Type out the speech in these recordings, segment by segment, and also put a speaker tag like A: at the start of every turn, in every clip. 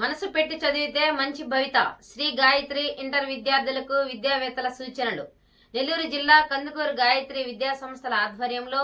A: మనసు పెట్టి చదివితే మంచి భవిత. శ్రీ గాయత్రి ఇంటర్ విద్యార్థులకు విద్యావేత్తల సూచనలు. నెల్లూరు జిల్లా కందుకూరు గాయత్రి విద్యా సంస్థల ఆధ్వర్యంలో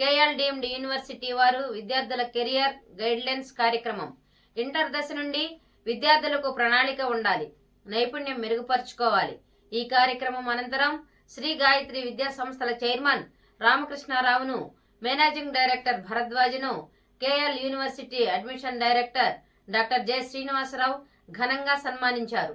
A: కేఎల్ డీమ్డ్ యూనివర్సిటీ వారు విద్యార్థుల కెరియర్ గైడ్లైన్స్ కార్యక్రమం. ఇంటర్ దశ నుండి విద్యార్థులకు ప్రణాళిక ఉండాలి. నైపుణ్యం మెరుగుపరుచుకోవాలి. ఈ కార్యక్రమం అనంతరం శ్రీ గాయత్రి విద్యా సంస్థల చైర్మన్ రామకృష్ణారావును managing director భరద్వాజ్ను KL university admission director doctor J Srinivasarao ఘనంగా సన్మానించారు.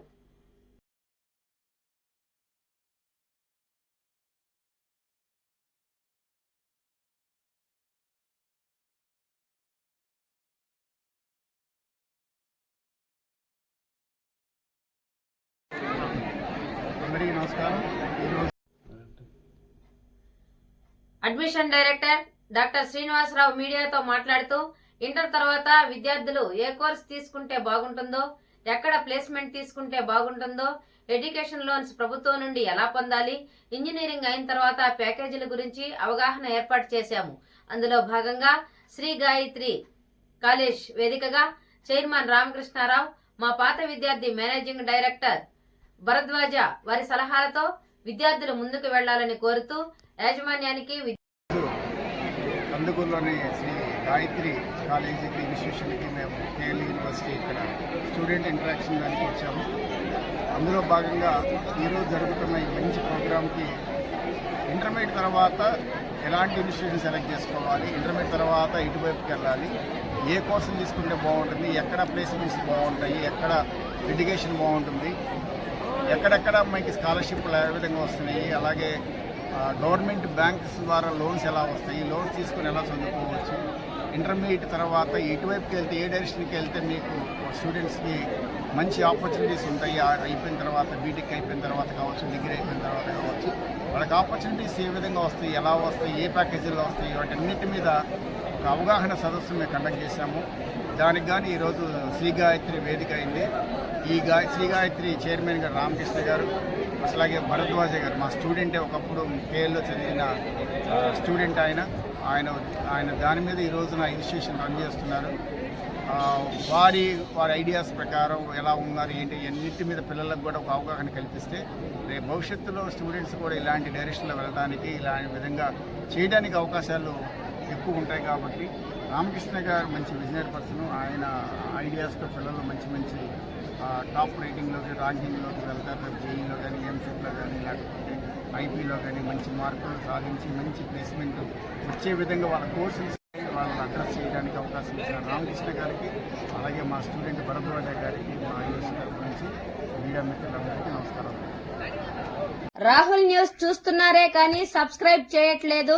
B: అందరికీ నమస్కారం. ఈరోజు
A: అడ్మిషన్ డైరెక్టర్ డాక్టర్ శ్రీనివాసరావు మీడియాతో మాట్లాడుతూ ఇంటర్ తర్వాత విద్యార్థులు ఏ కోర్స్ తీసుకుంటే బాగుంటుందో ఎక్కడ ప్లేస్మెంట్ తీసుకుంటే బాగుంటుందో ఎడ్యుకేషన్ లోన్స్ ప్రభుత్వం నుండి ఎలా పొందాలి ఇంజనీరింగ్ అయిన తర్వాత ప్యాకేజీల గురించి అవగాహన ఏర్పాటు చేశాము. అందులో భాగంగా శ్రీ గాయత్రి కాలేజ్ వేదికగా చైర్మన్ రామకృష్ణారావు మా పాత విద్యార్థి మేనేజింగ్ డైరెక్టర్ భరద్వాజ వారి సలహాలతో విద్యార్థులు ముందుకు వెళ్ళాలని కోరుతూ యాజమాన్యానికి విద్య-
B: కందుకూరులోని శ్రీ గాయత్రి కాలేజీకి ఇన్స్టిట్యూషన్కి మేము కేఎల్ యూనివర్సిటీ ఇక్కడ స్టూడెంట్ ఇంటరాక్షన్ దానికి వచ్చాము. అందులో భాగంగా ఈరోజు జరుగుతున్న ఈ మంచి ప్రోగ్రామ్కి ఇంటర్మీడియట్ తర్వాత ఎలాంటి ఇన్స్టిట్యూషన్ సెలెక్ట్ చేసుకోవాలి ఇంటర్మీడియట్ తర్వాత ఇటువైపుకి వెళ్ళాలి ఏ కోర్సులు తీసుకుంటే బాగుంటుంది ఎక్కడ ప్లేస్మెంట్స్ బాగుంటాయి ఎక్కడ ఎడ్యుకేషన్ బాగుంటుంది ఎక్కడెక్కడ మనకి స్కాలర్షిప్లు ఏ విధంగా వస్తున్నాయి అలాగే గవర్నమెంట్ బ్యాంక్స్ ద్వారా లోన్స్ ఎలా వస్తాయి? లోన్స్ తీసుకుని ఎలా చదువుకోవచ్చు? ఇంటర్మీడియట్ తర్వాత ఎటువైపుకి వెళ్తే ఏ డైరెక్షన్కి వెళ్తే మీకు స్టూడెంట్స్కి మంచి ఆపర్చునిటీస్ ఉంటాయి? అయిపోయిన తర్వాత బీటెక్ అయిపోయిన తర్వాత కావచ్చు డిగ్రీ అయిపోయిన తర్వాత కావచ్చు వాళ్ళకి ఆపర్చునిటీస్ ఏ విధంగా వస్తాయి? ఎలా వస్తాయి? ఏ ప్యాకేజీలో వస్తాయి? వాటన్నిటి మీద ఒక అవగాహన సదస్సు మేము కండక్ట్ చేశాము. దానికి కానీ ఈరోజు శ్రీ గాయత్రి వేదిక అయింది. ఈ గా శ్రీ గాయత్రి చైర్మన్ గారు రామకృష్ణ గారు అట్లాగే భరద్వాజ గారు మా స్టూడెంటే ఒకప్పుడు కేఎల్లో చదివిన స్టూడెంట్ ఆయన. ఆయన ఆయన దాని మీద ఈరోజు నా ఇన్స్టిట్యూషన్ రన్ చేస్తున్నారు. వారి వారి ఐడియాస్ ప్రకారం ఎలా ఉన్నారు ఏంటి అన్నింటి మీద పిల్లలకు కూడా ఒక అవగాహన కల్పిస్తే రేపు భవిష్యత్తులో స్టూడెంట్స్ కూడా ఇలాంటి డైరెక్షన్లో వెళ్ళడానికి ఇలాంటి విధంగా చేయడానికి అవకాశాలు ఎక్కువ ఉంటాయి కాబట్టి రామకృష్ణ గారు మంచి విజనరీ పర్సన్ ఆయన ఐడియాస్తో పిల్లలు మంచి మంచి టాప్ రేటింగ్లోకి ర్యాంకింగ్లోకి వెళ్తారు. జేఈలో కానీ ఎంసెట్లో కానీ లేకపోతే ఐపీలో కానీ మంచి మార్కులు సాధించి మంచి ప్లేస్మెంట్ వచ్చే విధంగా వాళ్ళ కోర్సులు వాళ్ళని అడ్రస్ చేయడానికి అవకాశం ఇచ్చిన రామకృష్ణ గారికి అలాగే మా స్టూడెంట్ భరద్వాజ గారికి మా యూనివర్సిటీ గారి నుంచి మీడియా మిత్రులందరికీ నమస్కారం
A: రాహుల్ న్యూస్ చూస్తున్నారే కానీ సబ్స్క్రైబ్ చేయట్లేదు.